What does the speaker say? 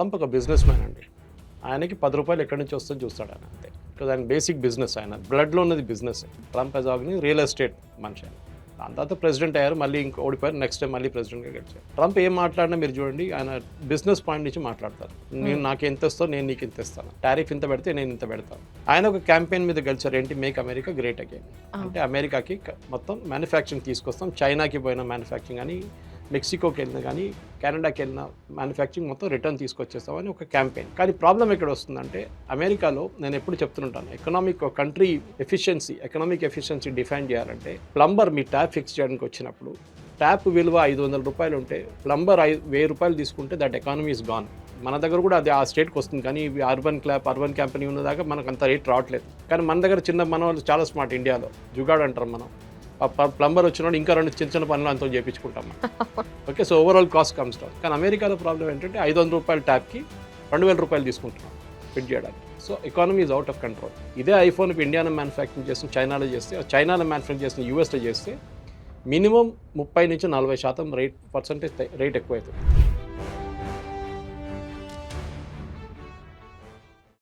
Trump ఒక business man అండి. ఆయనకి పది రూపాయలు ఎక్కడి నుంచి వస్తుందో చూస్తాడు ఆయన అంతే. బికాజ్ ఆయన బేసిక్ బిజినెస్ ఆయన. బ్లడ్లో ఉన్నది బిజినెస్ ట్రంప్ యాజ్ ఆగ్ని రియల్ ఎస్టేట్ మనిషి ఆయన దాని తర్వాత ప్రెసిడెంట్ అయ్యారు మళ్ళీ ఇంకో ఓడిపోయారు నెక్స్ట్ టైం మళ్ళీ ప్రెసిడెంట్గా గెలిచారు. ట్రంప్ ఏం మాట్లాడినా మీరు చూడండి ఆయన బిజినెస్ పాయింట్ నుంచి మాట్లాడతారు. నేను నాకు ఎంత ఇస్తో నేను నీకు ఇంత ఇస్తాను. టారిఫ్ ఇంత పెడితే నేను ఇంత పెడతాను. ఆయన ఒక క్యాంపెయిన్ మీద గెలిచారు. ఏంటి? మేక్ అమెరికా గ్రేట్ అగైన్ అంటే అమెరికాకి మొత్తం మ్యానుఫ్యాక్చరింగ్ తీసుకొస్తాం. చైనాకి పోయిన మ్యానుఫ్యాక్చరింగ్ అని మెక్సికోకి వెళ్ళినా కానీ కెనడాకి వెళ్ళిన మ్యానుఫ్యాక్చరింగ్ మొత్తం రిటర్న్ తీసుకొచ్చేస్తామని ఒక క్యాంపెయిన్ కానీ ప్రాబ్లం ఎక్కడ వస్తుందంటే అమెరికాలో నేను ఎప్పుడు చెప్తుంటాను economic country efficiency economic efficiency define చేయాలంటే ప్లంబర్ మీ ట్యాప్ ఫిక్స్ చేయడానికి వచ్చినప్పుడు ట్యాప్ విలువ ఐదు వందల రూపాయలు ఉంటే ప్లంబర్ ఐదు వెయ్యి రూపాయలు తీసుకుంటే దట్ ఎకానమీ ఇస్ గాన్ మన దగ్గర కూడా అది ఆ స్టేట్కి వస్తుంది కానీ ఇవి అర్బన్ క్లాప్ అర్బన్ కంపెనీ ఉన్నదాకా మనకు అంత రేట్ రావట్లేదు. కానీ మన దగ్గర చిన్న మన వాళ్ళు చాలా స్మార్ట్ ఇండియాలో జుగాడు అంటారు మనం. ప్లంబర్ వచ్చినప్పుడు ఇంకా రెండు చిన్న చిన్న పనులు అంతా చేయించుకుంటాం okay so overall cost comes down కానీ అమెరికాలో ప్రాబ్లం ఏంటంటే ఐదు వందల రూపాయల ట్యాప్కి రెండు వేల రూపాయలు తీసుకుంటున్నాం ఫిట్ చేయడానికి. So economy is out of control ఇదే ఐఫోన్ ఇప్పుడు ఇండియాలో మ్యానుఫ్యాక్చరింగ్ చేసిన చైనాలో చేస్తే చైనాలో మ్యానుఫ్యాక్చరింగ్ చేసిన యూఎస్లో చేస్తే మినిమం ముప్పై నుంచి నలభై శాతం రేట్ పర్సెంటేజ్ రేట్ ఎక్కువ అవుతుంది